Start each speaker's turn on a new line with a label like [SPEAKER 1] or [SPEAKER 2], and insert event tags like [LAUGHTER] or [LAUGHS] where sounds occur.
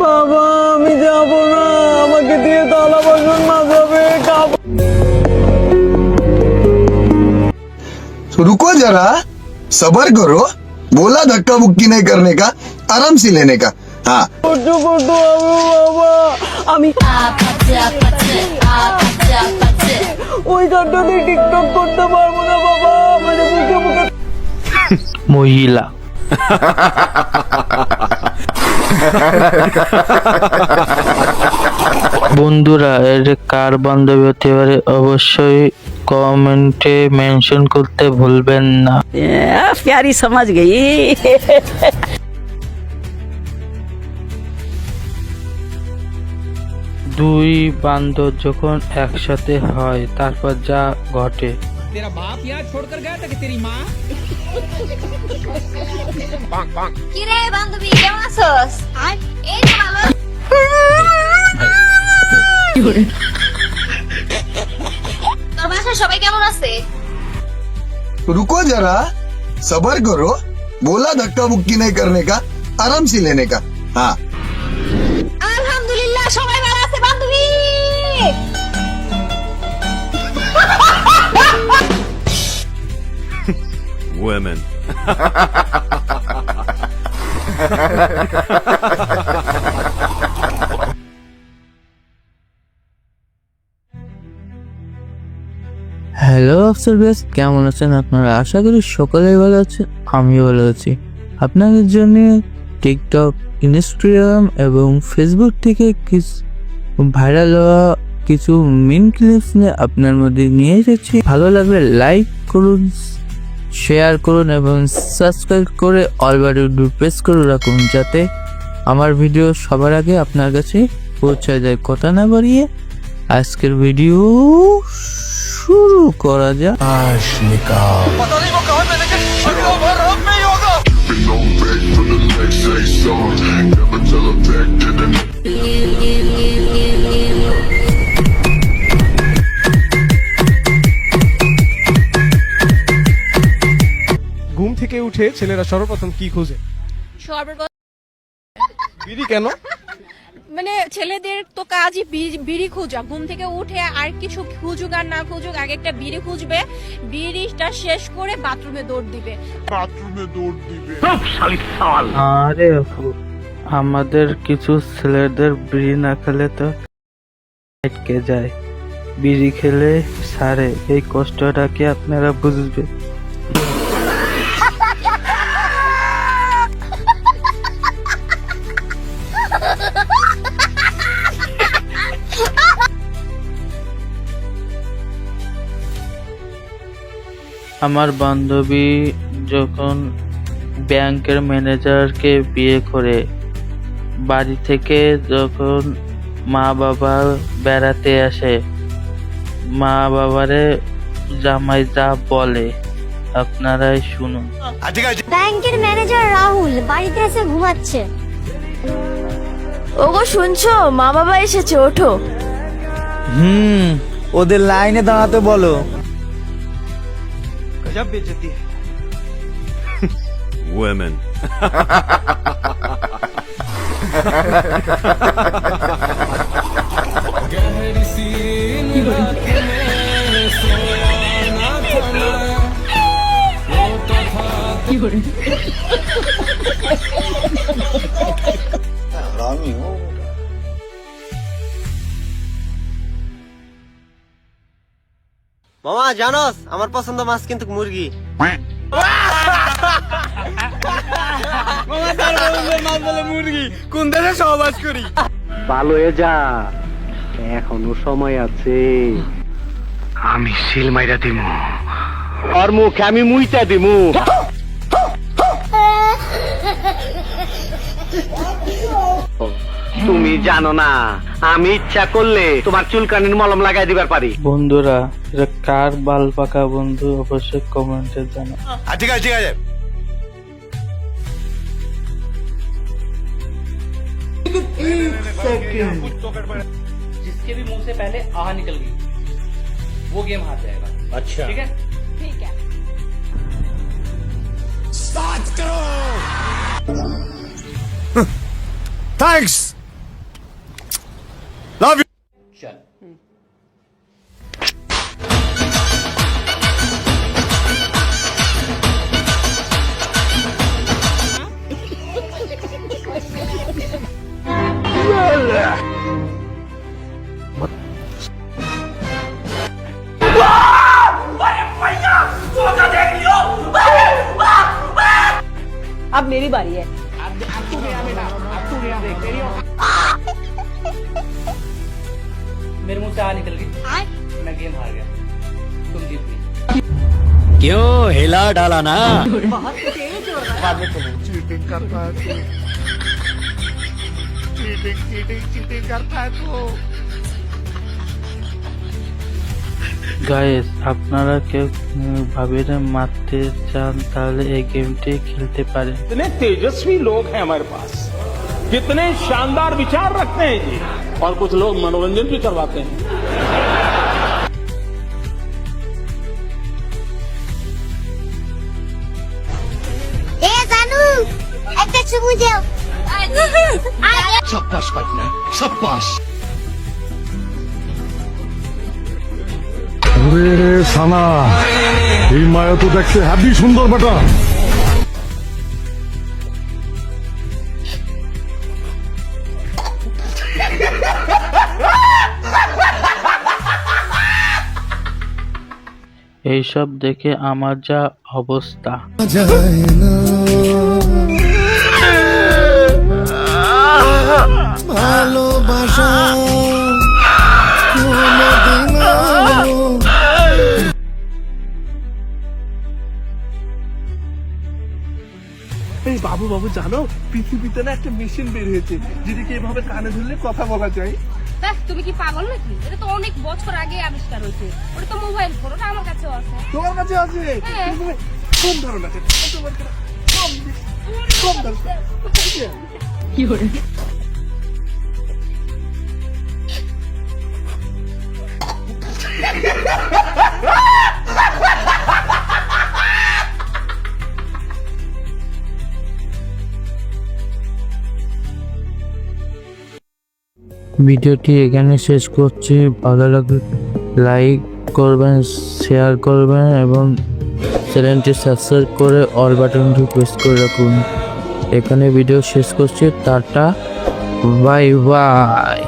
[SPEAKER 1] বাবা আমি যাব না আমাকে দিয়ে তালা বাসন মাজাবে খাবো
[SPEAKER 2] तो रुको जरा सबर करो बोला धक्का मुक्की नहीं करने का आराम से लेने का हाँ
[SPEAKER 1] সহ্য করতে হবে বাবা আমি ওই গানটাতে টিকটক করতে পারবো না বাবা মানে মুখে মুখে
[SPEAKER 3] মহিলা [LAUGHS] বন্ধুরা এর কার বান্ধবী হতে পারে অবশ্যই কমেন্টে মেনশন করতে ভুলবেন না।
[SPEAKER 4] প্যারি সমাজ গেই।
[SPEAKER 3] দুই বান্ধব যখন একসাথে হয় তারপর যা ঘটে।
[SPEAKER 5] তেরা বাপ ইয়া ছোড়কর গয়া তা কি তেরি মা কিরে বান্ধবী কেমন আছোস এই তো ভালো তোর বাসায় সবাই কেমন আছে
[SPEAKER 2] रुको जरा सबर करो बोला धक्का मुक्की नहीं करने का आराम से लेने का हाँ
[SPEAKER 5] আলহামদুলিল্লাহ সবাই
[SPEAKER 6] Women.
[SPEAKER 3] হ্যালো আফসার বেশ কেমন আছেন আপনারা? আশা করি সকলেই ভালো আছেন, আমিও ভালো আছি। আপনাদের জন্য টিকটক ইনস্টাগ্রাম এবং ফেসবুক থেকে কিছু ভাইরাল হওয়া কিছু মিন ক্লিপস নিয়ে আপনার মধ্যে নিয়ে এসেছি। ভালো লাগলে লাইক করুন শেয়ার করুন এবং সাবস্ক্রাইব করে অল বাটন প্রেস করে রাখুন যাতে আমার ভিডিও সবার আগে আপনার কাছে পৌঁছে যায়। কথা না বাড়িয়ে আজকের ভিডিও শুরু করা যাক।
[SPEAKER 7] উঠে ছেলেরা সর্বপ্রথম কি খোঁজে?
[SPEAKER 8] সর্বপ্রথম
[SPEAKER 7] বিড়ি কেন?
[SPEAKER 8] মানে ছেলেদের তো কাজই বি- বিড়ি খোঁজা। ঘুম থেকে উঠে আর কিছু খুঁজুক আর না খুঁজুক আগে একটা বিড়ি খুঁজবে বিড়িটা শেষ করে বাথরুমে দৌড় দিবে।
[SPEAKER 3] বাথরুমে দৌড় দিবে। আরে আমাদের কিছু ছেলেদের বিড়ি না খেলে তো আটকে যায়। বিড়ি খেলে সারে এই কষ্টটা কি আপনারা বুঝবে? আমার বান্ধবী যখন ব্যাংকের ম্যানেজারকে বিয়ে করে বাড়ি থেকে যখন মা বাবা বেড়াতে আসে মা বাবারে জামাই যা বলে আপনারাই শুনুন।
[SPEAKER 5] ব্যাংকের ম্যানেজার রাহুল বাড়িতে এসে ঘুমাচ্ছে। ওগো শুনছো? মা বাবা এসেছে ওঠো।
[SPEAKER 1] হুম ওদের লাইনে দাঁড়াতে বলো।
[SPEAKER 6] गजब बेचती है। [LAUGHS]
[SPEAKER 9] वुमेन [LAUGHS] মামা জানোস আমার পছন্দ মাছ কিন্তু মুরগি।
[SPEAKER 7] কোন দেশে সহবাস করি?
[SPEAKER 9] ভালো হয়ে যা। এখনও সময় আছে। আমি সিল মাইরা দিমু। ওর মুখে আমি মুইতা দিমু। তুমি জানো না আমি ইচ্ছা করলে তোমার চুলকানির মলম লাগাই দিবার পারি
[SPEAKER 3] বন্ধুরা এটা কার বাল পাকা বন্ধু অবশ্যই কমেন্টে জানা
[SPEAKER 6] ঠিক আছে ঠিক আছে
[SPEAKER 10] जिसके भी मुंह से पहले आह निकल गई वो गेम हार जाएगा अच्छा ठीक है
[SPEAKER 8] ঠিক আছে
[SPEAKER 6] Thanks. Love you.
[SPEAKER 1] चल।
[SPEAKER 11] अब मेरी बारी है।
[SPEAKER 1] अब तू गया बेटा अब तू गया देख तेरी मेरे मुंह से आ निकल गई मैं गेम हार गया तुम जीत गई
[SPEAKER 12] क्यों हिला डाला ना
[SPEAKER 13] গাইস আপনারা কেউ ভাবিরে মারতে চান তাহলে এই গেমটি খেলতে পারেন
[SPEAKER 12] कितने तेजस्वी लोग हैं हमारे पास कितने शानदार विचार रखते हैं जी और कुछ लोग मनोरंजन भी करवाते हैं
[SPEAKER 14] এ জানু একটা চুমু দাও
[SPEAKER 15] সাব্বাস পাটনা সাব্বাস
[SPEAKER 6] সানা এই মায়া তো দেখতে হ্যাপি সুন্দর বেটা
[SPEAKER 13] এইসব দেখে আমার যা অবস্থা।
[SPEAKER 7] এই বাবু বাবু, জানো, পৃথিবীতে না একটা মেশিন বের হয়েছে, যেটাকে এভাবে কানে ধরলে কথা বলা যায়।
[SPEAKER 8] দেখ তুমি কি পাগল নাকি? এটা তো অনেক বছর আগে আবিষ্কার হয়েছে। ওটা তো মোবাইল ফোন ওটা আমার কাছে আছে।
[SPEAKER 7] তোমার কাছে আছে?
[SPEAKER 8] হ্যাঁ।
[SPEAKER 7] কম ধরো না কম কম ধরো
[SPEAKER 13] ভিডিওটি এখানে শেষ করছি। ভালো লাগলে লাইক করবেন শেয়ার করবেন এবং চ্যানেলটি সাবস্ক্রাইব করে অল বাটনটি প্রেস করে রাখুন। এখানে ভিডিও শেষ করছি। Tata bye bye